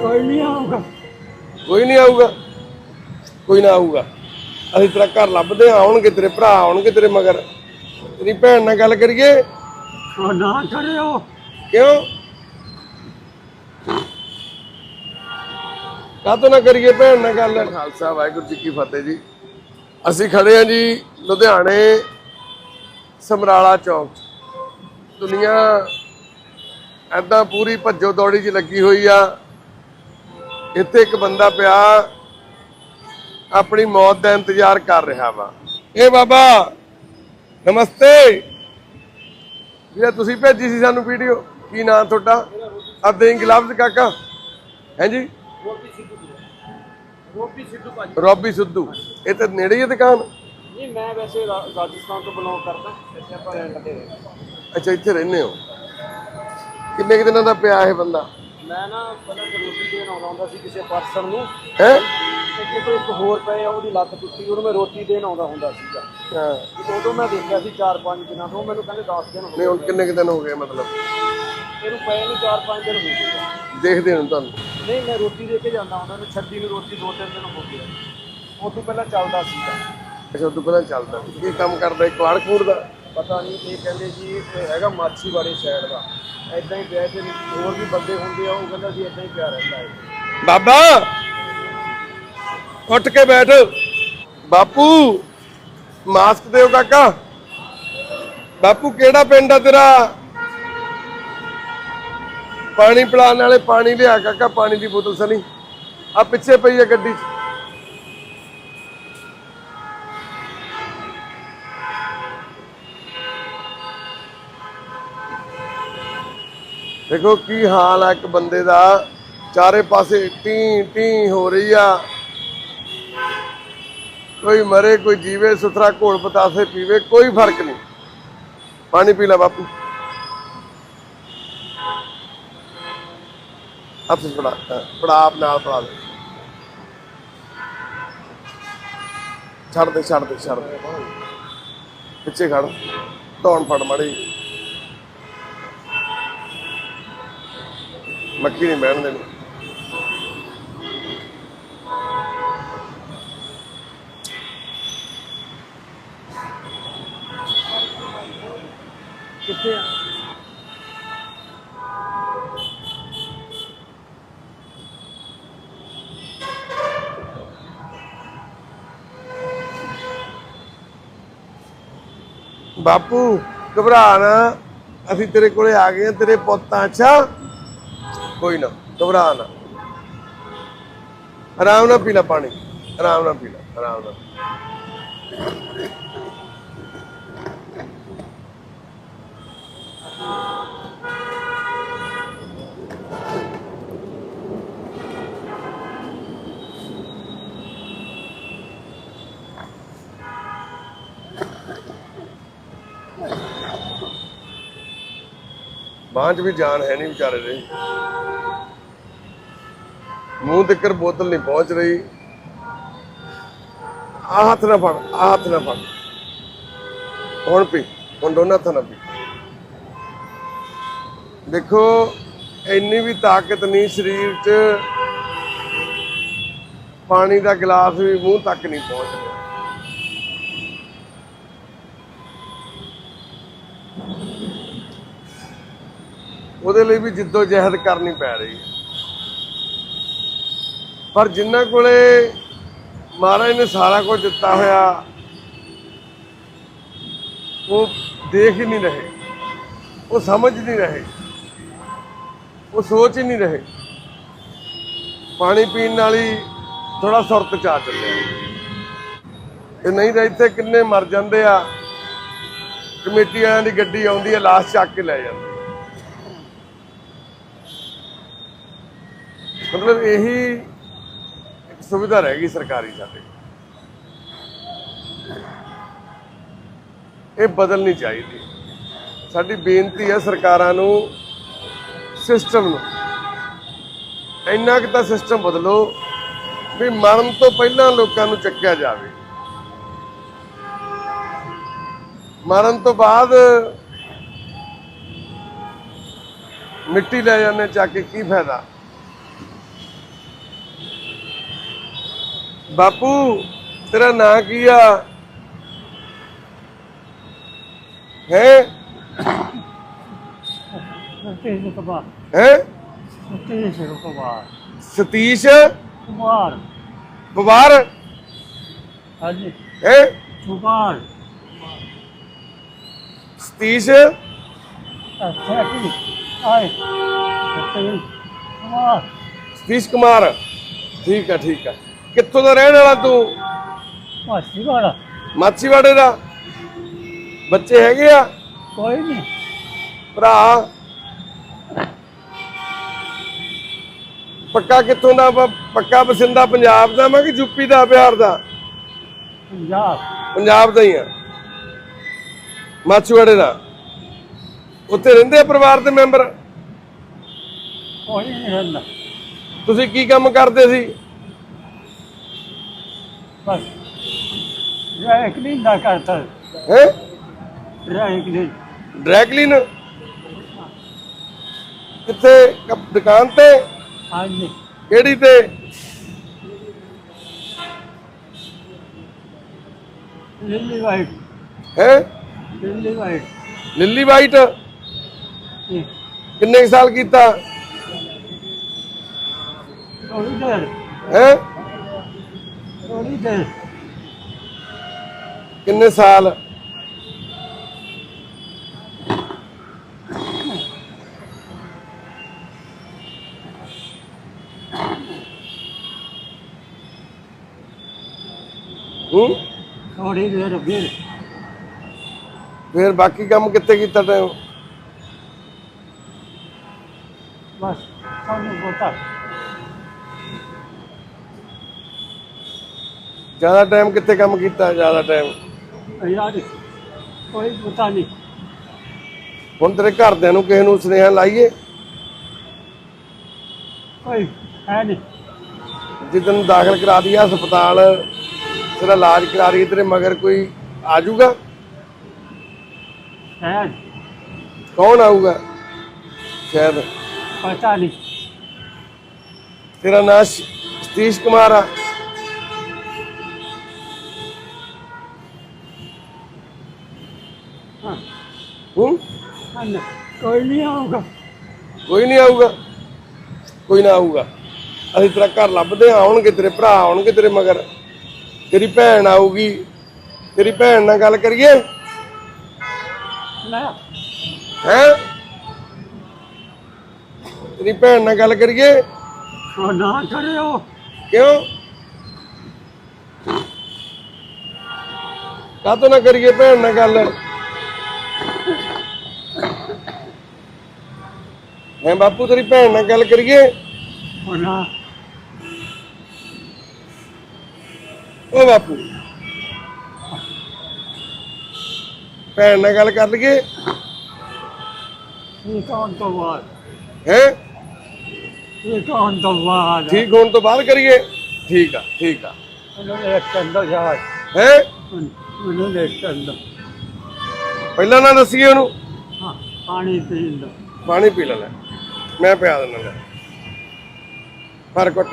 ਕੋਈ ਨਹੀਂ ਆਊਗਾ। ਕੋਈ ਨਹੀਂ ਆਊਗਾ। ਕੋਈ ਨਾ ਆਊਗਾ। ਅਸੀਂ ਤੇਰਾ ਘਰ ਲੱਭਦੇ ਹਾਂ, ਆਉਣਗੇ ਤੇਰੇ ਭਰਾ ਆਉਣਗੇ ਤੇਰੇ ਮਗਰ। ਤੇਰੀ ਭੈਣ ਨਾਲ ਗੱਲ ਕਰੀਏ। ਉਹ ਨਾ ਕਰਿਓ। ਕਿਉਂ? ਕਾਹਤੋਂ ਨਾ ਕਰੀਏ ਭੈਣ ਨਾਲ ਗੱਲ? ਖਾਲਸਾ ਵਾਹਿਗੁਰੂ ਜੀ ਕੀ ਫਤਿਹ ਜੀ। ਅਸੀਂ ਖੜੇ ਹਾਂ ਜੀ ਲੁਧਿਆਣੇ ਸਮਰਾਲਾ ਚੌਕ 'ਚ। ਦੁਨੀਆ ਐਦਾਂ ਪੂਰੀ ਭੱਜੋ ਦੌੜੀ 'ਚ ਲੱਗੀ ਹੋਈ ਆ। ਇੱਥੇ ਇੱਕ ਬੰਦਾ ਪਿਆ ਆਪਣੀ ਮੌਤ ਦਾ ਇੰਤਜ਼ਾਰ ਕਰ ਰਿਹਾ ਵਾ। ਇਹ ਬਾਬਾ ਨਮਸਤੇ। ਜਿਹੜਾ ਤੁਸੀਂ ਭੇਜੀ ਸੀ ਸਾਨੂੰ ਵੀਡੀਓ ਕੀ ਨਾਮ ਤੁਹਾਡਾ? ਅਬਦੇ ਗਲਵਜ਼ ਕਾਕਾ। ਹਾਂਜੀ ਰੋਪੀ ਸਿੱਧੂ ਭਾਜੀ ਰੋਬੀ ਸਿੱਧੂ। ਇਹ ਤਾਂ ਨੇੜੇ ਹੀ ਦੁਕਾਨ। ਨਹੀਂ ਮੈਂ ਵੈਸੇ ਰਾਜਸਥਾਨ ਤੋਂ ਬਿਲੋਂਗ ਕਰਦਾ। ਇੱਥੇ ਆਪਾਂ ਰਹਿੰਦੇ ਅੱਛਾ ਇੱਥੇ ਰਹਿੰਦੇ ਹੋ। ਕਿੰਨੇ ਕੁ ਦਿਨਾਂ ਦਾ ਪਿਆ ਇਹ ਬੰਦਾ? ਮੈਂ ਨਾ ਪਹਿਲਾਂ ਤੇ ਰੋਟੀ ਦੇਣ ਆਉਂਦਾ ਹੁੰਦਾ ਸੀ ਕਿਸੇ ਪਰਸਨ ਨੂੰ ਹੈ? ਇੱਥੇ ਤੋਂ ਇੱਕ ਹੋਰ ਪਏ ਆ ਉਹਦੀ ਲੱਤ ਟੁੱਟੀ ਉਹਨੂੰ ਮੈਂ ਰੋਟੀ ਦੇਣ ਆਉਂਦਾ ਹੁੰਦਾ ਸੀਗਾ। ਹਾਂ। ਤੇ ਉਦੋਂ ਮੈਂ ਦੇਖਿਆ ਸੀ 4-5 ਦਿਨਾਂ ਤੋਂ ਉਹ ਮੈਨੂੰ ਕਹਿੰਦੇ 10 ਦਿਨ ਹੋ ਨਹੀਂ ਹੁਣ ਕਿੰਨੇ ਕੁ ਦਿਨ ਹੋ ਗਏ ਮਤਲਬ? ਇਹਨੂੰ ਪਏ ਨੂੰ 4-5 ਦਿਨ ਹੋ ਗਏ। ਦੇਖਦੇ ਹਾਂ ਤੁਹਾਨੂੰ। ਨਹੀਂ ਮੈਂ ਰੋਟੀ ਦੇ ਕੇ ਜਾਂਦਾ ਹੁੰਦਾ ਛੱਡੀ ਨੂੰ ਰੋਟੀ 2-3 ਦਿਨ ਹੋ ਗਏ। ਉਹ ਤੋਂ ਪਹਿਲਾਂ ਚੱਲਦਾ ਸੀਗਾ। ਅੱਛਾ ਉਦੋਂ ਪਹਿਲਾਂ ਚੱਲਦਾ। ਕੀ ਕੰਮ ਕਰਦਾ ਇੱਕ ਵਾੜ ਖੂੜ ਦਾ? ਪਤਾ ਨਹੀਂ ਇਹ ਕਹਿੰਦੇ ਜੀ, ਇਹ ਹੈਗਾ ਮਾਛੀ ਵਾਲੇ ਸਾਈਡ ਦਾ। ਐਦਾਂ ਹੀ ਪਿਆ ਤੇ ਹੋਰ ਵੀ ਬੰਦੇ ਹੁੰਦੇ ਆ, ਉਹ ਕਹਿੰਦਾ ਜੀ ਐਦਾਂ ਹੀ ਪਿਆ ਰਹਿੰਦਾ ਹੈ ਬਾਬਾ, ਉੱਠ ਕੇ ਬੈਠ। ਬਾਪੂ, ਮਾਸਕ ਦਿਓ ਕਾਕਾ। ਬਾਪੂ, ਕਿਹੜਾ ਪਿੰਡ ਆ ਤੇਰਾ? ਪਾਣੀ ਪਿਲਾਉਣ ਵਾਲੇ ਪਾਣੀ ਲਿਆ, ਕਾਕਾ, ਪਾਣੀ ਦੀ ਬੋਤਲ ਸਨੀ। ਆ ਪਿੱਛੇ ਪਈ ਹੈ ਗੱਡੀ 'ਚ। ਦੇਖੋ ਕੀ ਹਾਲ ਆ ਇੱਕ ਬੰਦੇ ਦਾ। ਚਾਰੇ ਪਾਸੇ ਟੀ ਟੀ ਹੋ ਰਹੀ ਆ। ਕੋਈ ਮਰੇ, ਕੋਈ ਜੀਵੇ, ਸੁਥਰਾ ਘੋਲ ਪਤਾਸੇ ਪੀਵੇ, ਕੋਈ ਫ਼ਰਕ ਨਹੀਂ। ਪਾਣੀ ਪੀ ਲੈ ਬਾਪੂ। ਹੱਥ 'ਚ ਫੜਾ ਆਪ ਨਾਲ ਪੜਾ ਦੇ। ਛੱਡ ਦੇ ਛੱਡ ਦੇ ਛੱਡ ਦੇ। ਪਿੱਛੇ ਖੜ। ਧੌਣ ਫੜ ਮੜੀ। ਮੱਕੀ ਨਹੀਂ ਬਹਿਣ ਦੇਣੀ। ਕਿੱਥੇ ਆ? ਬਾਪੂ ਘਬਰਾ ਨਾ। ਅਸੀਂ ਤੇਰੇ ਕੋਲੇ ਆ ਗਏ ਆ ਤੇਰੇ ਪੁੱਤਾਂ ਅੱਛਾ? ਕੋਈ ਨਾ, ਘਬਰਾ ਨਾ। ਆਰਾਮ ਨਾਲ ਪੀਣਾ ਪਾਣੀ, ਆਰਾਮ ਨਾਲ ਪੀਣਾ ਲੈ, ਆਰਾਮ ਨਾਲ। ਬਾਂਝ ਵੀ ਜਾਨ ਹੈ ਨਹੀਂ ਵਿਚਾਰੇ ਦੇ। ਮੂੰਹ ਤੱਕਰ ਬੋਤਲ ਨਹੀਂ ਪਹੁੰਚ ਰਹੀ। ਆ ਹੱਥ ਨਾ ਫੜ ਆ ਹੱਥ ਨਾ ਫੜ। ਹੁਣ ਪੀ, ਹੁਣ ਦੋਨਾਂ ਹੱਥਾਂ ਨਾਲ ਪੀ। ਦੇਖੋ, ਇੰਨੀ ਵੀ ਤਾਕਤ ਨਹੀਂ ਸਰੀਰ 'ਚ। ਪਾਣੀ ਦਾ ਗਲਾਸ ਵੀ ਮੂੰਹ ਤੱਕ ਨਹੀਂ ਪਹੁੰਚ ਰਿਹਾ। ਉਹਦੇ ਲਈ ਵੀ ਜਿੱਦੋ ਜਹਿਦ ਕਰਨੀ ਪੈ ਰਹੀ ਹੈ। ਪਰ ਜਿਨ੍ਹਾਂ ਕੋਲੇ ਮਹਾਰਾਜ ਨੇ ਸਾਰਾ ਕੁਝ ਦਿੱਤਾ ਹੋਇਆ, ਉਹ ਦੇਖ ਹੀ ਨਹੀਂ ਰਹੇ, ਉਹ ਸਮਝ ਨਹੀਂ ਰਹੇ, ਉਹ ਸੋਚ ਹੀ ਨਹੀਂ ਰਹੇ। ਪਾਣੀ ਪੀਣ ਨਾਲ ਹੀ ਥੋੜਾ ਸੁਰਤ ਚ ਆ ਚੱਲਿਆ ਤੇ ਨਹੀਂ ਤਾਂ ਇੱਥੇ ਕਿੰਨੇ ਮਰ ਜਾਂਦੇ ਆ, ਕਮੇਟੀ ਵਾਲਿਆਂ ਦੀ ਗੱਡੀ ਆਉਂਦੀ ਹੈ ਲਾਸ਼ ਚੱਕ ਕੇ ਲੈ ਜਾਂਦੀ ਮਤਲਬ ਇਹੀ ਸੁਵਿਧਾ ਰਹਿ ਗਈ ਸਰਕਾਰੀ ਸਾਡੇ ਇਹ ਬਦਲਣੀ ਚਾਹੀਦੀ। ਸਾਡੀ ਬੇਨਤੀ ਹੈ ਸਰਕਾਰਾਂ ਨੂੰ ਸਿਸਟਮ ਨੂੰ। ਇੰਨਾ ਕਿ ਤਾਂ ਸਿਸਟਮ ਬਦਲੋ ਵੀ ਮਰਨ ਤੋਂ ਪਹਿਲਾਂ ਲੋਕਾਂ ਨੂੰ ਚੱਕਿਆ ਜਾਵੇ। ਮਰਨ ਤੋਂ ਬਾਅਦ ਮਿੱਟੀ ਲੈ ਜਾਂਦੇ ਚੱਕ ਕੇ ਕੀ ਫਾਇਦਾ? ਬਾਪੂ ਤੇਰਾ ਨਾਂ ਕੀ ਆ ਹੈ ਸਤੀਸ਼ ਕੁਮਾਰ ਹੈ ਸਤੀਸ਼ ਕੁਮਾਰ ਸਤੀਸ਼ ਕੁਮਾਰ ਪਵਾਰ ਹਾਂਜੀ ਹੈ ਕੁਮਾਰ ਸਤੀਸ਼ ਸਤੀਸ਼ ਆਏ ਸਤੀਸ਼ ਕੁਮਾਰ ਸਤੀਸ਼ ਕੁਮਾਰ ਠੀਕ ਆ ਠੀਕ ਆ ਕਿੱਥੋਂ ਦਾ ਰਹਿਣ ਵਾਲਾ ਤੂੰ? ਮਾਸੀ ਵਾਲਾ ਮਾਛੀਵਾੜੇ ਦਾ? ਬੱਚੇ ਹੈਗੇ ਆ? ਕੋਈ ਨਹੀਂ ਭਰਾ? ਪੱਕਾ ਕਿੱਥੋਂ ਦਾ ਵਾ? ਪੱਕਾ ਬਸਿੰਦਾ ਪੰਜਾਬ ਦਾ ਮੈਂ ਕਿ ਯੂਪੀ ਦਾ ਬਿਹਾਰ ਦਾ? ਪੰਜਾਬ। ਪੰਜਾਬ ਦਾ ਹੀ ਆ। ਮਾਛੀਵਾੜੇ ਦਾ। ਉੱਥੇ ਰਹਿੰਦੇ ਆ ਪਰਿਵਾਰ ਦੇ ਮੈਂਬਰ? ਕੋਈ ਨਹੀਂ ਰਹਿੰਦਾ। ਤੁਸੀਂ ਕੀ ਕੰਮ ਕਰਦੇ ਸੀ? ਬਸ। ਰਹਿ ਇੱਕ ਦਿਨ ਦਾ ਕਰਤਾ ਹੈ? ਰਹਿ ਇੱਕ ਦਿਨ ਡਰੈਕਲੀਨ ਕਿੱਥੇ? ਕ- ਦੁਕਾਨ ਤੇ? ਹਾਂਜੀ। ਕਿਹੜੀ ਤੇ? Lily white. ਹੈ? Lily white. Lily white? ਇਹ ਕਿੰਨੇ ਕੁ ਸਾਲ ਕੀਤਾ? ਹੈ? ਥੋੜੀ ਕਿੰਨੇ ਸਾਲ? ਹੂੰ? ਥੋੜੀ ਦੇਰ ਫਿਰ ਫਿਰ। ਬਾਕੀ ਕੰਮ ਕਿੱਥੇ ਕੀਤਾ ਤੈਂ? ਬਸ ਸਾਨੂੰ ਪਤਾ। ਜ਼ਿਆਦਾ ਟਾਈਮ ਕਿੱਥੇ ਕੰਮ ਕੀਤਾ ਜ਼ਿਆਦਾ ਟਾਈਮ ਯਾਰ ਕੋਈ ਪਤਾ ਨਹੀਂ। ਹੁਣ ਤੇਰੇ ਘਰਦਿਆਂ ਨੂੰ ਕਿਸੇ ਨੂੰ ਸੁਨੇਹਾ ਲਾਈਏ? ਕੋਈ ਹੈ ਨਹੀਂ। ਜਿੱਦਨ ਦਾਖਲ ਕਰਾ ਦਿਆ ਹਸਪਤਾਲ ਤੇਰਾ ਇਲਾਜ ਕਰਾ ਰਹੀ ਤੇਰੇ ਮਗਰ ਕੋਈ ਆ ਜਾਊਗਾ ਹੈ ਕੌਣ ਆਊਗਾ? ਸ਼ਾਇਦ। ਪਤਾ ਨਹੀਂ। ਤੇਰਾ ਨਾਂ ਸ਼- ਸਤੀਸ਼ ਕੁਮਾਰ ਆ। ਹਾਂ। ਹੂੰ? ਹਾਂ ਕੋਈ ਨਹੀਂ ਆਊਗਾ। ਕੋਈ ਨਹੀਂ ਆਊਗਾ। ਕੋਈ ਨਾ ਆਊਗਾ। ਅਸੀਂ ਤੇਰਾ ਘਰ ਲੱਭਦੇ ਆਉਣਗੇ ਤੇਰੇ ਭਰਾ ਆਉਣਗੇ ਤੇਰੇ ਮਗਰ। ਤੇਰੀ ਭੈਣ ਆਊਗੀ। ਤੇਰੀ ਭੈਣ ਨਾਲ ਗੱਲ ਕਰੀਏ? ਨਾ ਹੈ? ਤੇਰੀ ਭੈਣ ਨਾਲ ਗੱਲ ਕਰੀਏ? ਉਹ ਨਾ ਕਰਿਓ। ਕਿਉਂ? ਕਾਹਤੋਂ ਨਾ ਕਰੀਏ ਭੈਣ ਨਾਲ ਗੱਲ? ਹੈ ਬਾਪੂ ਤੇਰੀ ਭੈਣ ਨਾਲ ਗੱਲ ਕਰੀਏ। ਉਹ ਓ ਬਾਪੂ। ਭੈਣ ਨਾਲ ਗੱਲ ਕਰ ਲਈਏ। ਠੀਕ ਹੋਣ ਤੋਂ ਬਾਅਦ। ਹੈ? ਠੀਕ ਹੋਣ ਤੋਂ ਬਾਅਦ। ਠੀਕ ਹੋਣ ਤੋਂ ਬਾਅਦ ਕਰੀਏ। ਠੀਕ ਆ ਠੀਕ ਆ। ਦੇਖ ਹੈ? ਦੇਖ ਪਹਿਲਾਂ ਨਾ ਦੱਸੀਏ ਉਹਨੂੰ। ਹਾਂ ਪਾਣੀ ਪੀਣ ਦਾ ਪਾਣੀ ਪੀ ਲੈਣਾ ਮੈਂ ਪਿਆ ਦਿੰਦਾ ਲੈ ਫਰ ਘੁੱਟ।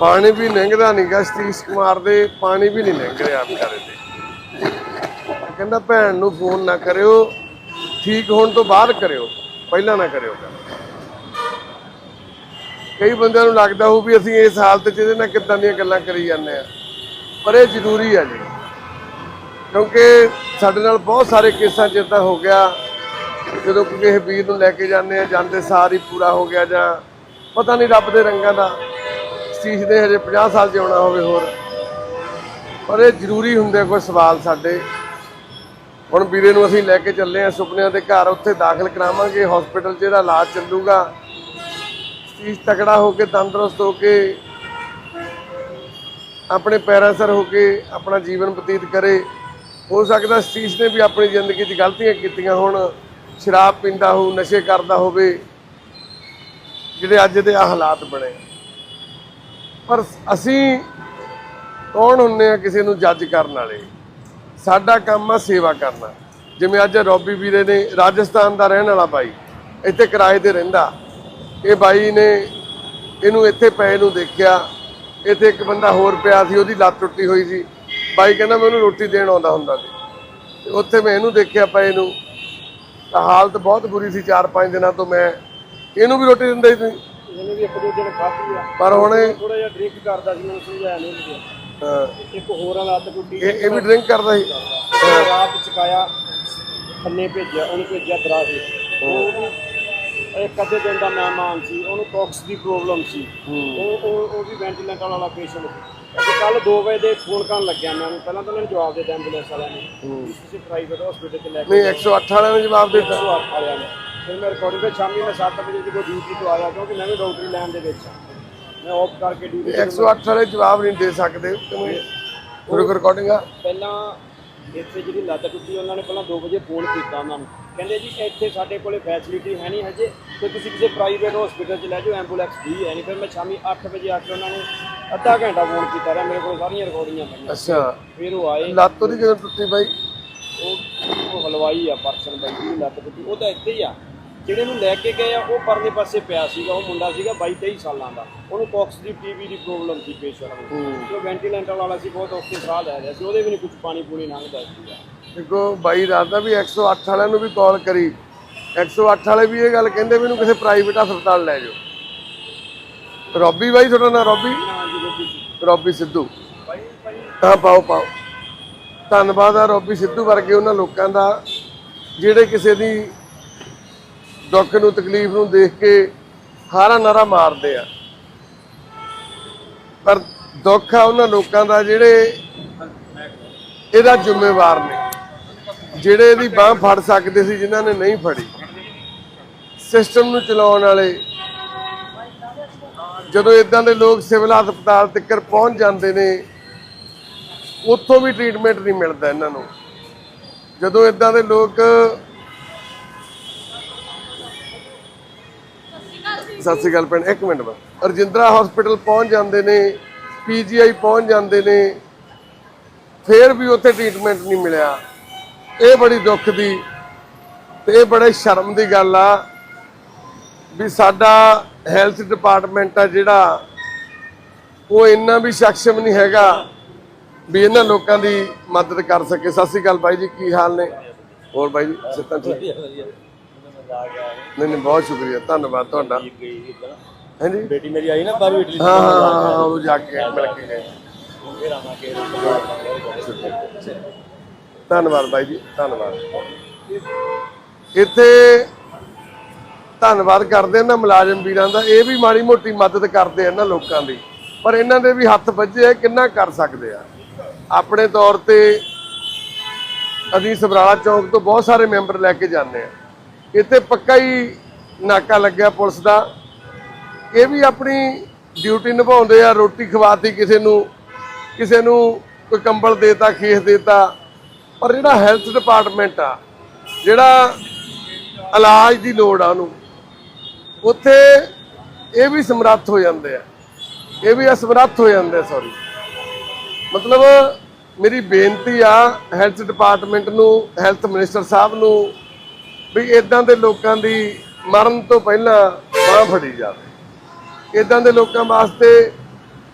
ਪਾਣੀ ਵੀ ਲੰਘਦਾ ਨਹੀਂਗਾ ਸਤੀਸ਼ ਕੁਮਾਰ ਦੇ ਪਾਣੀ ਵੀ ਨਹੀਂ ਲੰਘ ਰਿਹਾ ਵਿਚਾਰੇ ਦੇ ਕਹਿੰਦਾ, ਭੈਣ ਨੂੰ ਫੋਨ ਨਾ ਕਰਿਓ, ਠੀਕ ਹੋਣ ਤੋਂ ਬਾਅਦ ਕਰਿਓ, ਪਹਿਲਾਂ ਨਾ ਕਰਿਓ ਕਈ ਬੰਦਿਆਂ ਨੂੰ ਲੱਗਦਾ ਹੋਊ ਵੀ ਅਸੀਂ ਇਸ ਹਾਲਤ 'ਚ ਇਹਦੇ ਨਾਲ ਕਿੱਦਾਂ ਦੀਆਂ ਗੱਲਾਂ ਕਰੀ ਜਾਂਦੇ ਆ ਪਰ ਇਹ ਜ਼ਰੂਰੀ ਆ ਜੀ। ਕਿਉਂਕਿ ਸਾਡੇ ਨਾਲ ਬਹੁਤ ਸਾਰੇ ਕੇਸਾਂ 'ਚ ਇਦਾਂ ਹੋ ਗਿਆ, ਜਦੋਂ ਕਿਸੇ ਵੀਰ ਨੂੰ ਲੈ ਕੇ ਜਾਂਦੇ ਆ ਜਾਂਦੇ ਸਾਰ ਹੀ ਪੂਰਾ ਹੋ ਗਿਆ ਜਾਂ ਪਤਾ ਨਹੀਂ ਰੱਬ ਦੇ ਰੰਗਾਂ ਦਾ ਸਤੀਸ਼ ਦੇ ਹਜੇ 50 ਸਾਲ ਜਿਉਣਾ ਹੋਵੇ ਹੋਰ। ਪਰ ਇਹ ਜ਼ਰੂਰੀ ਹੁੰਦੇ ਕੋਈ ਸਵਾਲ ਸਾਡੇ। ਹੁਣ ਵੀਰੇ ਨੂੰ ਅਸੀਂ ਲੈ ਕੇ ਚੱਲੇ ਆ ਸੁਪਨਿਆਂ ਦੇ ਘਰ, ਉੱਥੇ ਦਾਖਲ ਕਰਾਵਾਂਗੇ ਹਸਪੀਟਲ 'ਚ, ਇਹਦਾ ਇਲਾਜ ਚੱਲੂਗਾ। ਸਤੀਸ਼ ਤਕੜਾ ਹੋ ਕੇ, ਤੰਦਰੁਸਤ ਹੋ ਕੇ, ਆਪਣੇ ਪੈਰਾਂ ਸਰ ਹੋ ਕੇ ਆਪਣਾ ਜੀਵਨ ਬਤੀਤ ਕਰੇ। ਹੋ ਸਕਦਾ ਸਤੀਸ਼ ਨੇ ਵੀ ਆਪਣੀ ਜ਼ਿੰਦਗੀ 'ਚ ਗਲਤੀਆਂ ਕੀਤੀਆਂ ਹੁਣ, ਸ਼ਰਾਬ ਪੀਂਦਾ ਹੋ ਨਸ਼ੇ ਕਰਦਾ ਹੋਵੇ, ਜਿਹੜੇ ਅੱਜ ਦੇ ਆ ਹਾਲਾਤ ਬਣੇ। ਪਰ ਅਸੀਂ ਕੌਣ ਹੁੰਨੇ ਆ ਕਿਸੇ ਨੂੰ ਜੱਜ ਕਰਨ ਵਾਲੇ? ਸਾਡਾ ਕੰਮ ਆ ਸੇਵਾ ਕਰਨਾ। ਜਿਵੇਂ ਅੱਜ ਰੋਬੀ ਵੀਰੇ ਨੇ ਰਾਜਸਥਾਨ ਦਾ ਰਹਿਣ ਵਾਲਾ ਬਾਈ ਇੱਥੇ ਕਿਰਾਏ ਤੇ ਰਹਿੰਦਾ। ਇਹ ਬਾਈ ਨੇ ਇਹਨੂੰ ਇੱਥੇ ਪਏ ਨੂੰ ਦੇਖਿਆ। ਇੱਥੇ ਇੱਕ ਬੰਦਾ ਹੋਰ ਪਿਆ ਸੀ ਉਹਦੀ ਲੱਤ ਟੁੱਟੀ ਹੋਈ ਸੀ। ਬਾਈ ਕਹਿੰਦਾ ਮੈਂ ਉਹਨੂੰ ਰੋਟੀ ਦੇਣ ਆਉਂਦਾ ਹੁੰਦਾ ਸੀ। ਤੇ ਉੱਥੇ ਮੈਂ ਇਹਨੂੰ ਦੇਖਿਆ ਪਏ ਨੂੰ। ਤਾਂ ਹਾਲਤ ਬਹੁਤ ਬੁਰੀ ਸੀ 4-5 ਦਿਨਾਂ ਤੋਂ ਮੈਂ। ਇਹਨੂੰ ਵੀ ਰੋਟੀ ਦਿੰਦਾ ਸੀ ਤੁਸੀਂ? ਇਹਨੇ ਵੀ ਇੱਕ ਦੋ ਦਿਨ ਖਾਧੀ ਆ। ਪਰ ਹੁਣ ਥੋੜਾ ਜਿਹਾ ਡਰਿੰਕ ਕਰਦਾ ਸੀ ਮੈਨੂੰ ਸਮਝਾਇਆ ਨਹੀਂ ਲੱਗਿਆ ਇੱਕ ਹੋਰ ਆ ਲੱਤ ਟੁੱਟੀ ਇਹ ਇਹ ਵੀ ਡਰਿੰਕ ਕਰਦਾ ਸੀ। ਰਾਤ ਚਕਾਇਆ ਖੰਨੇ ਭੇਜਿਆ ਉਹਨੂੰ ਭੇਜਿਆ ਦਰਾਹੇ ਇੱਕ ਅੱਧੇ ਦਿਨ ਦਾ ਮਹਿਮਾਨ ਸੀ ਉਹਨੂੰ ਟੌਕਸ ਦੀ ਪ੍ਰੋਬਲਮ ਸੀ। ਉਹ ਉਹ ਉਹ ਵੀ ਵੈਂਟੀਲੇਟਰ ਵਾਲਾ ਪੇਸ਼ੈਂਟ ਸੀ। ਕੱਲ 2 ਵਜੇ ਦੇ ਫੋਨ ਕਰਨ ਲੱਗਿਆ ਮੈਂ ਉਹਨੂੰ। ਪਹਿਲਾਂ ਤਾਂ ਉਹਨਾਂ ਨੇ ਜਵਾਬ ਦੇ ਦਿੱਤਾ ਐਂਬੂਲੈਂਸ ਵਾਲਿਆਂ ਨੇ। ਕਿਸੇ ਪ੍ਰਾਈਵੇਟ ਹਸਪੀਟਲ 'ਚ ਲੈ ਕੇ ਨਹੀਂ 108 ਵਾਲਿਆਂ ਨੇ ਜਵਾਬ ਦੇ ਦਿੱਤਾ। 108 ਵਾਲਿਆਂ ਨੇ। ਫਿਰ ਮੈਂ ਰਿਕਾਰਡਿੰਗ ਤੇ ਸ਼ਾਮੀ ਮੈਂ 7 ਵਜੇ ਜਦੋਂ ਡਿਊਟੀ ਤੋਂ ਆਇਆ ਕਿਉਂਕਿ ਮੈਂ ਵੀ ਡਾਕਟਰੀ ਲਾਈਨ ਦੇ ਵਿੱਚ ਹਾਂ। ਮੈਂ ਆਫ ਕਰਕੇ ਡਿਊਟੀ 108 ਵਾਲੇ ਜਵਾਬ ਨਹੀਂ ਦੇ ਸਕਦੇ। ਤੁਹਾਡੇ ਰਿਕਾਰਡਿੰਗ ਆ। ਪਹਿਲਾਂ ਇੱਥੇ ਜਿਹੜੀ ਲੱਤ ਟੁੱਟੀ ਉਹਨਾਂ ਨੇ ਪਹਿਲਾਂ 2 ਵਜੇ ਫੋਨ ਕੀਤਾ ਉਹਨਾਂ ਨੂੰ। ਕਹਿੰਦੇ ਜੀ ਇੱਥੇ ਸਾਡੇ ਕੋਲੇ ਫੈਸਿਲਿਟੀ ਹੈ ਨਹੀਂ ਹਜੇ ਤੇ ਤੁਸੀਂ ਕਿਸੇ ਪ੍ਰਾਈਵੇਟ ਹਸਪੀਟਲ 'ਚ ਲੈ ਜਾਓ ਐਂਬੂਲੈਂਸ ਵੀ ਹੈ ਨਹੀਂ। ਫਿਰ ਮੈਂ ਸ਼ਾਮੀ 8 ਵਜੇ ਆ ਕੇ ਉਹਨਾਂ ਨੂੰ ਅੱਧਾ ਘੰਟਾ ਫੋਨ ਕੀਤਾ ਰਿਹਾ ਮੇਰੇ ਕੋਲ ਸਾਰੀਆਂ ਰਿਕਾਰਡਿੰਗਾਂ ਪਈਆਂ ਅੱਛਾ। ਫਿਰ ਉਹ ਆਏ। ਲੱਤ ਉਹਦੀ ਕਿਵੇਂ ਟੁੱਟੀ ਬਾਈ? ਉਹ ਉਹ ਹਲਵਾਈ ਆ ਪਰਸਨ ਬਾਈ ਦੀ ਲੱਤ ਟੁੱਟੀ। ਉਹ ਤਾਂ ਇੱਥੇ ਹੀ ਆ। ਜਿਹੜੇ ਨੂੰ ਲੈ ਕੇ ਗਏ ਆ ਉਹ ਪਰਲੇ ਪਾਸੇ ਪਿਆ ਸੀਗਾ ਉਹ ਮੁੰਡਾ ਸੀਗਾ 22 23 ਸਾਲਾਂ ਦਾ। ਉਹਨੂੰ ਕੋਕਸ ਦੀ ਟੀਵੀ ਦੀ ਪ੍ਰੋਬਲਮ ਸੀ ਪੇਸ਼ੈਂਟ ਨੂੰ ਉਹ ਵੈਂਟੀਲੇਟਰ ਵਾਲਾ ਸੀ ਬਹੁਤ ਔਖੇ ਸਾਹ ਲੈ ਰਿਹਾ ਸੀ ਉਹਦੇ ਵੀ ਨਹੀਂ ਕੁਝ ਪਾਣੀ ਪੂਣੀ ਲੰਘਦਾ ਸੀਗਾ। ਦੇਖੋ ਬਾਈ ਰਾਦਾ ਵੀ 108 ਵਾਲਿਆਂ ਨੂੰ ਵੀ ਕਾਲ ਕਰੀ। 108 ਵਾਲੇ ਵੀ ਇਹ ਗੱਲ ਕਹਿੰਦੇ ਵੀ ਇਹਨੂੰ ਕਿਸੇ ਪ੍ਰਾਈਵੇਟ ਹਸਪਤਾਲ ਲੈ ਜਾਓ। ਰੋਬੀ ਬਾਈ ਤੁਹਾਡਾ ਨਾਂ ਰੋਬੀ? ਜੀ ਰੋਬੀ ਸਿੱਧੂ। ਹਾਂ ਪਾਓ ਪਾਓ। ਧੰਨਵਾਦ ਆ ਰੋਬੀ ਸਿੱਧੂ ਵਰਗੇ ਉਹਨਾਂ ਲੋਕਾਂ ਦਾ ਜਿਹੜੇ ਕਿਸੇ ਦੀ ਦੁੱਖ ਨੂੰ, ਤਕਲੀਫ ਨੂੰ ਦੇਖ ਕੇ ਹਾਰਾ ਨਾਰਾ ਮਾਰਦੇ ਆ। ਪਰ ਦੁੱਖ ਆ ਉਹਨਾਂ ਲੋਕਾਂ ਦਾ ਜਿਹੜੇ ਇਹਦਾ ਜ਼ਿੰਮੇਵਾਰ ਨੇ। ਜਿਹੜੇ ਇਹਦੀ ਬਾਹ ਫੜ ਸਕਦੇ ਸੀ, ਜਿਨ੍ਹਾਂ ਨੇ ਨਹੀਂ ਫੜੀ। ਸਿਸਟਮ ਨੂੰ ਚਲਾਉਣ ਵਾਲੇ ਜਦੋਂ ਇਦਾਂ ਦੇ ਲੋਕ ਸਿਵਲ ਹਸਪਤਾਲ ਤੱਕ ਪਹੁੰਚ ਜਾਂਦੇ ਨੇ, ਉੱਥੋਂ ਵੀ ਟ੍ਰੀਟਮੈਂਟ ਨਹੀਂ ਮਿਲਦਾ ਇਹਨਾਂ ਨੂੰ। ਜਦੋਂ ਇਦਾਂ ਦੇ ਲੋਕ ਸਤਿ ਸ਼੍ਰੀ ਅਕਾਲ ਭੈਣ, ਇੱਕ ਮਿੰਟ ਬਸ। ਰਜਿੰਦਰਾ ਹਸਪੀਟਲ ਪਹੁੰਚ ਜਾਂਦੇ ਨੇ, ਪੀਜੀਆਈ ਪਹੁੰਚ ਜਾਂਦੇ ਨੇ, ਫੇਰ ਵੀ ਉੱਥੇ ਟ੍ਰੀਟਮੈਂਟ ਨਹੀਂ ਮਿਲਿਆ। ਇਹ ਬੜੀ ਦੁੱਖ ਦੀ ਤੇ ਇਹ ਬੜੇ ਸ਼ਰਮ ਦੀ ਗੱਲ ਆ ਵੀ ਸਾਡਾ ਹੈਲਥ ਡਿਪਾਰਟਮੈਂਟ ਆ ਜਿਹੜਾ, ਉਹ ਇੰਨਾ ਵੀ ਸક્ષਮ ਨਹੀਂ ਹੈਗਾ ਵੀ ਇਹਨਾਂ ਲੋਕਾਂ ਦੀ ਮਦਦ ਕਰ ਸਕੇ। ਸਤਿ ਸ਼੍ਰੀ ਅਕਾਲ ਬਾਈ ਜੀ, ਕੀ ਹਾਲ ਨੇ? ਹੋਰ ਬਾਈ ਜੀ ਸਿੱਤਾਂ ਠੀਕ? ਨਹੀਂ ਨਹੀਂ ਬਹੁਤ ਸ਼ੁਕਰੀਆ ਧੰਨਵਾਦ ਤੁਹਾਡਾ। ਹਾਂਜੀ? ਬੇਟੀ ਮੇਰੀ ਆਈ ਨਾ ਬਾਹਰੋਂ ਇਟਲੀ। ਹਾਂ ਹਾਂ ਉਹ ਜਾ ਕੇ ਮਿਲ ਕੇ ਗਏ ਫਿਰ ਆਵਾਂਗੇ ਧੰਨਵਾਦ ਬਾਈ ਜੀ ਧੰਨਵਾਦ। ਇੱਥੇ ਧੰਨਵਾਦ ਕਰਦੇ ਇਹਨਾਂ ਮੁਲਾਜ਼ਮ ਵੀਰਾਂ ਦਾ ਇਹ ਵੀ ਮਾੜੀ ਮੋਟੀ ਮਦਦ ਕਰਦੇ ਆ ਇਹਨਾਂ ਲੋਕਾਂ ਦੀ। ਪਰ ਇਹਨਾਂ ਦੇ ਵੀ ਹੱਥ ਵੱਜੇ ਆ ਕਿੰਨਾ ਕਰ ਸਕਦੇ ਆ। ਆਪਣੇ ਤੌਰ ਤੇ ਅਸੀਂ ਸਬਰਾਲਾ ਚੌਕ ਤੋਂ ਬਹੁਤ ਸਾਰੇ ਮੈਂਬਰ ਲੈ ਕੇ ਜਾਂਦੇ ਆ। ਇੱਥੇ ਪੱਕਾ ਹੀ ਨਾਕਾ ਲੱਗਿਆ ਪੁਲਿਸ ਦਾ। ਇਹ ਵੀ ਆਪਣੀ ਡਿਊਟੀ ਨਿਭਾਉਂਦੇ ਆ, ਰੋਟੀ ਖਵਾਤੀ ਕਿਸੇ ਨੂੰ ਕਿਸੇ ਨੂੰ ਕੋਈ ਕੰਬਲ ਦੇਤਾ, ਖੇਸ ਦੇਤਾ। ਪਰ ਜਿਹੜਾ ਹੈਲਥ ਡਿਪਾਰਟਮੈਂਟ ਆ, ਜਿਹੜਾ ਇਲਾਜ ਦੀ ਲੋੜ ਆ ਉਹਨੂੰ, ਉੱਥੇ ਇਹ ਵੀ ਸਮਰੱਥ ਹੋ ਜਾਂਦੇ ਆ। ਇਹ ਵੀ ਅਸਮਰੱਥ ਹੋ ਜਾਂਦੇ ਸੌਰੀ ਮਤਲਬ ਮੇਰੀ ਬੇਨਤੀ ਆ ਹੈਲਥ ਡਿਪਾਰਟਮੈਂਟ ਨੂੰ ਹੈਲਥ ਮਿਨਿਸਟਰ ਸਾਹਿਬ ਨੂੰ ਵੀ ਇਦਾਂ ਦੇ ਲੋਕਾਂ ਦੀ ਮਰਨ ਤੋਂ ਪਹਿਲਾਂ ਬਾਹ ਫੜੀ ਜਾਵੇ। ਇਦਾਂ ਦੇ ਲੋਕਾਂ ਵਾਸਤੇ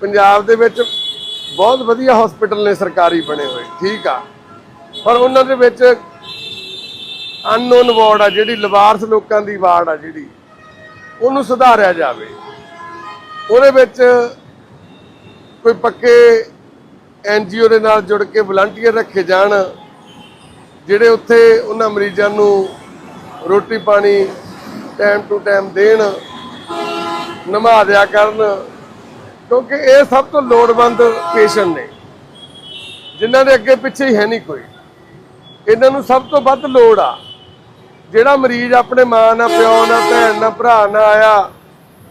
ਪੰਜਾਬ ਦੇ ਵਿੱਚ ਬਹੁਤ ਵਧੀਆ ਹਸਪੀਟਲ ਨੇ ਸਰਕਾਰੀ ਬਣੇ ਹੋਏ, ਠੀਕ ਆ। ਪਰ ਉਹਨਾਂ ਦੇ ਵਿੱਚ ਅਨਨੋਨ ਵਾਰਡ ਆ, ਜਿਹੜੀ ਲਵਾਰਸ ਲੋਕਾਂ ਦੀ ਵਾਰਡ ਆ ਜਿਹੜੀ, ਉਹਨੂੰ ਸੁਧਾਰਿਆ ਜਾਵੇ। ਉਹਦੇ ਵਿੱਚ ਕੋਈ ਪੱਕੇ ਐਨਜੀਓ ਦੇ ਨਾਲ ਜੁੜ ਕੇ ਵਲੰਟੀਅਰ ਰੱਖੇ ਜਾਣ, ਜਿਹੜੇ ਉੱਥੇ ਉਹਨਾਂ ਮਰੀਜ਼ਾਂ ਨੂੰ ਰੋਟੀ ਪਾਣੀ ਟਾਈਮ ਟੂ ਟਾਈਮ ਦੇਣ, ਨਮਾ ਦਿਆ ਕਰਨ, ਕਿਉਂਕਿ ਇਹ ਸਭ ਤੋਂ ਲੋੜਵੰਦ ਪੇਸ਼ੈਂਟ ਨੇ। ਜਿਨ੍ਹਾਂ ਦੇ ਅੱਗੇ ਪਿੱਛੇ ਹੀ ਹੈ ਨਹੀਂ ਕੋਈ। ਇਹਨਾਂ ਨੂੰ ਸਭ ਤੋਂ ਵੱਧ ਲੋੜ ਆ। ਜਿਹੜਾ ਮਰੀਜ਼ ਆਪਣੇ ਮਾਂ ਨਾਲ ਪਿਓ ਨਾਲ ਭੈਣ ਨਾਲ ਭਰਾ ਨਾਲ ਆਇਆ,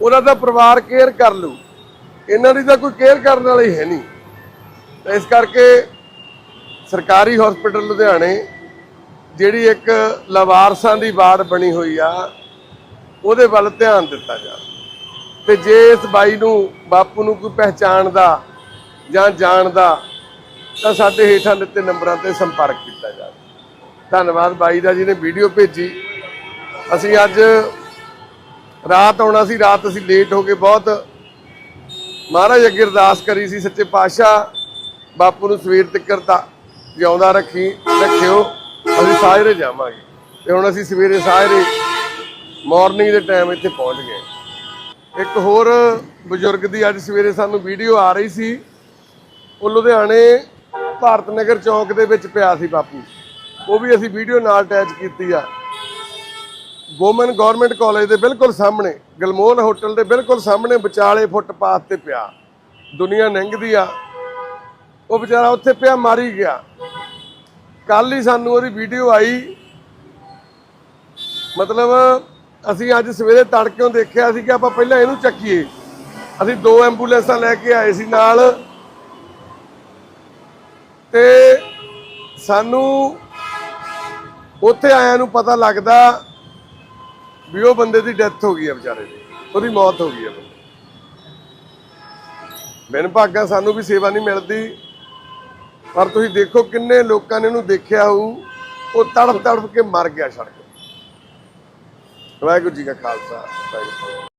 ਉਹਨਾਂ ਦਾ ਪਰਿਵਾਰ ਕੇਅਰ ਕਰ ਲੂ ਇਹਨਾਂ ਦੀ ਤਾਂ ਕੋਈ ਕੇਅਰ ਕਰਨ ਵਾਲਾ ਹੈ ਨਹੀਂ। ਇਸ ਕਰਕੇ ਸਰਕਾਰੀ ਹਸਪੀਟਲ ਲੁਧਿਆਣੇ ਜਿਹੜੀ ਇੱਕ ਲਵਾਰਸਾਂ ਦੀ ਵਾਰਡ ਬਣੀ ਹੋਈ ਆ, ਉਹਦੇ ਵੱਲ ਧਿਆਨ ਦਿੱਤਾ ਜਾਵੇ ਤੇ ਜੇ ਇਸ ਬਾਈ ਨੂੰ, ਬਾਪੂ ਨੂੰ ਕੋਈ ਪਹਿਚਾਣਦਾ ਜਾਂ ਜਾਣਦਾ, ਤਾਂ ਸਾਡੇ ਹੇਠਾਂ ਦਿੱਤੇ ਨੰਬਰਾਂ ਤੇ ਸੰਪਰਕ ਕੀਤਾ ਜਾਵੇ ਧੰਨਵਾਦ ਬਾਈ ਦਾ ਜਿਹਨੇ ਵੀਡੀਓ ਭੇਜੀ। ਅਸੀਂ ਅੱਜ ਰਾਤ ਆਉਣਾ ਸੀ, ਰਾਤ ਅਸੀਂ ਲੇਟ ਹੋ ਕੇ ਬਹੁਤ ਮਹਾਰਾਜ ਅੱਗੇ ਅਰਦਾਸ ਕਰੀ ਸੀ, ਸੱਚੇ ਪਾਤਸ਼ਾਹ ਬਾਪੂ ਨੂੰ ਸਵੇਰ ਤੱਕ ਤਾਂ ਜਿਉਂਦਾ ਰੱਖੀ, ਰੱਖਿਓ। ਅਸੀਂ ਸਾਜਰੇ ਜਾਵਾਂਗੇ। ਤੇ ਹੁਣ ਅਸੀਂ ਸਵੇਰੇ ਸਾਜਰੇ ਮਾਰਨਿੰਗ ਦੇ ਟਾਈਮ ਇੱਥੇ ਪਹੁੰਚ ਗਏ। ਇੱਕ ਹੋਰ ਬਜ਼ੁਰਗ ਦੀ ਅੱਜ ਸਵੇਰੇ ਸਾਨੂੰ ਵੀਡੀਓ ਆ ਰਹੀ ਸੀ। ਉਹ ਲੁਧਿਆਣੇ ਭਾਰਤ ਨਗਰ ਚੌਂਕ ਦੇ ਵਿੱਚ ਪਿਆ ਸੀ ਬਾਪੂ। ਉਹ ਵੀ ਅਸੀਂ ਵੀਡੀਓ ਨਾਲ ਅਟੈਚ ਕੀਤੀ ਆ। ਵੂਮਨ ਗਵਰਨਮੈਂਟ ਕਾਲਜ ਦੇ ਬਿਲਕੁਲ ਸਾਹਮਣੇ ਗਲਮੋਲ ਹੋਟਲ ਦੇ ਬਿਲਕੁਲ ਸਾਹਮਣੇ ਵਿਚਾਲੇ ਫੁੱਟਪਾਥ ਤੇ ਪਿਆ। ਦੁਨੀਆ ਲੰਘਦੀ ਆ। ਉਹ ਵਿਚਾਰਾ ਉੱਥੇ ਪਿਆ, ਮਾਰੀ ਗਿਆ। ਕੱਲ ਹੀ ਸਾਨੂੰ ਉਹਦੀ ਵੀਡੀਓ ਆਈ। ਮਤਲਬ ਅਸੀਂ ਅੱਜ ਸਵੇਰੇ ਤੜਕਿਓਂ ਦੇਖਿਆ ਸੀ ਕਿ ਆਪਾਂ ਪਹਿਲਾਂ ਇਹਨੂੰ ਚੱਕੀਏ। ਅਸੀਂ ਦੋ ਐਂਬੂਲੈਂਸਾਂ ਲੈ ਕੇ ਆਏ ਸੀ ਨਾਲ। ਤੇ ਸਾਨੂੰ ਉੱਥੇ ਆਇਆਂ ਨੂੰ ਪਤਾ ਲੱਗਦਾ ਵੀ ਉਹ ਬੰਦੇ ਦੀ ਡੈਥ ਹੋ ਗਈ ਹੈ ਵਿਚਾਰੇ ਦੀ। ਉਹਦੀ ਮੌਤ ਹੋ ਗਈ ਹੈ ਬੰਦੇ ਬਿਨ ਭਾਗਾ ਸਾਨੂੰ ਵੀ ਸੇਵਾ ਨਹੀਂ ਮਿਲਦੀ। ਪਰ ਤੁਸੀਂ ਦੇਖੋ ਕਿੰਨੇ ਲੋਕਾਂ ਨੇ ਇਹਨੂੰ ਦੇਖਿਆ ਹੋਊ, ਉਹ ਤੜਫ ਤੜਫ ਕੇ ਮਰ ਗਿਆ ਸੜਕ ਵਾਹਿਗੁਰੂ ਜੀ ਕਾ ਖਾਲਸਾ, ਵਾਹਿਗੁਰੂ